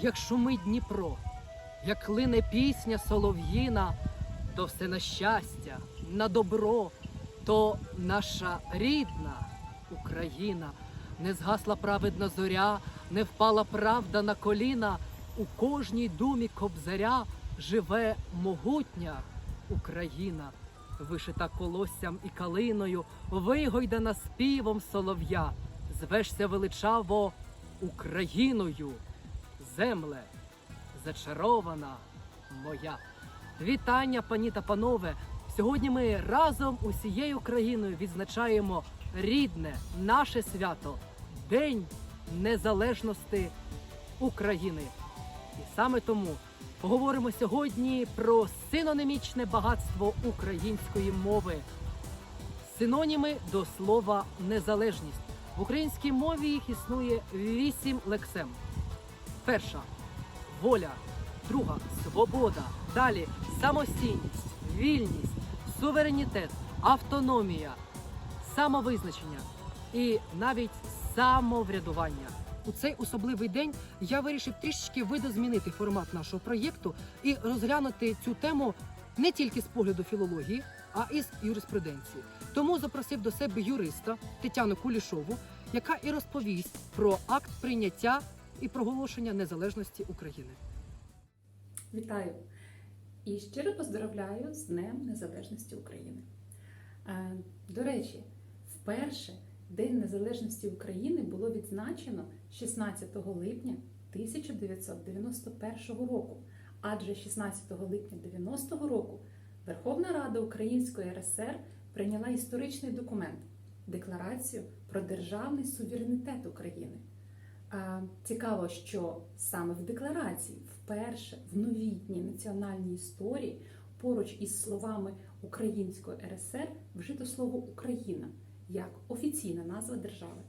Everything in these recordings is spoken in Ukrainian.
як шумить Дніпро, як лине пісня солов'їна, то все на щастя, на добро, то наша рідна Україна. Не згасла праведна зоря, не впала правда на коліна. У кожній думі кобзаря живе могутня Україна, вишита колоссям і калиною, вигойдана співом солов'я, звешся величаво Україною, земле зачарована моя. Вітання, пані та панове! Сьогодні ми разом усією країною відзначаємо рідне наше свято День Незалежності України. І саме тому поговоримо сьогодні про синонімічне багатство української мови. Синоніми до слова незалежність. В українській мові їх існує вісім лексем. Перша воля, друга свобода. Далі самостійність, вільність, суверенітет, автономія, самовизначення і навіть самоврядування. У цей особливий день я вирішив трішечки видозмінити формат нашого проєкту і розглянути цю тему не тільки з погляду філології, а і з юриспруденції. Тому запросив до себе юриста Тетяну Кулішову, яка і розповість про акт прийняття і проголошення незалежності України. Вітаю і щиро поздравляю з Днем Незалежності України. Е, До речі, вперше День Незалежності України було відзначено 16 липня 1991 року, адже 16 липня 90 року Верховна Рада Української РСР прийняла історичний документ Декларацію про державний суверенітет України. Цікаво, що саме в декларації вперше в новітній національній історії поруч із словами Української РСР вжито слово Україна як офіційна назва держави.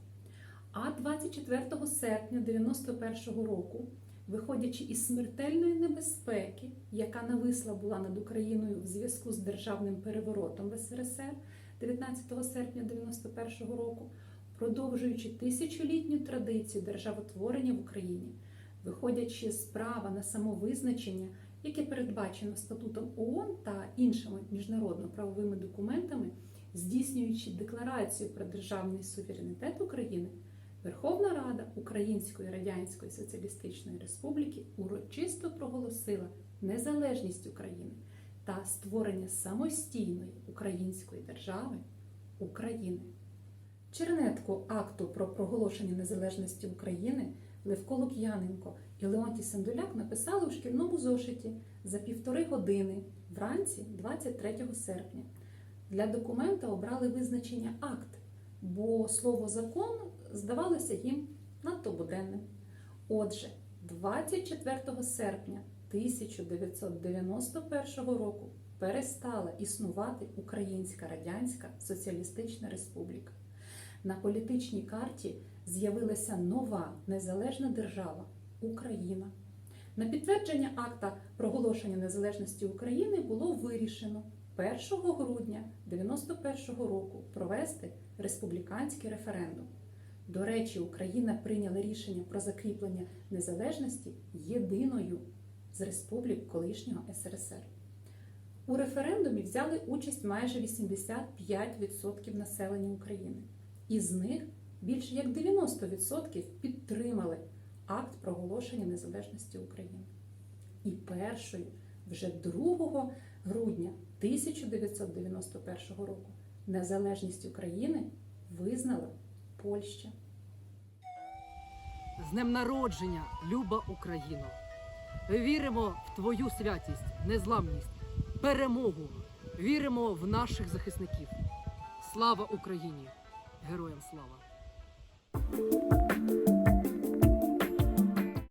А 24 серпня 91 року, виходячи із смертельної небезпеки, яка нависла була над Україною в зв'язку з державним переворотом в СРСР 19 серпня 91 року, продовжуючи тисячолітню традицію державотворення в Україні, виходячи з права на самовизначення, яке передбачено статутом ООН та іншими міжнародно-правовими документами, здійснюючи декларацію про державний суверенітет України, Верховна Рада Української Радянської Соціалістичної Республіки урочисто проголосила незалежність України та створення самостійної української держави України. Чернетку акту про проголошення незалежності України Левко Лук'яненко і Леонтій Сандуляк написали у шкільному зошиті за півтори години вранці 23 серпня. Для документа обрали визначення акт, бо слово закон здавалося їм надто буденним. Отже, 24 серпня 1991 року перестала існувати Українська Радянська Соціалістична Республіка. На політичній карті з'явилася нова незалежна держава Україна. На підтвердження акта проголошення незалежності України було вирішено 1 грудня 1991 року провести республіканський референдум. До речі, Україна прийняла рішення про закріплення незалежності єдиною з республік колишнього СРСР. У референдумі взяли участь майже 85% населення України. Із них більше як 90% підтримали акт проголошення незалежності України. І першою, вже 2 грудня 1991 року, незалежність України визнала Польща. З днем народження, люба Україно! Віримо в твою святість, незламність, перемогу. Віримо в наших захисників. Слава Україні! Героям слава!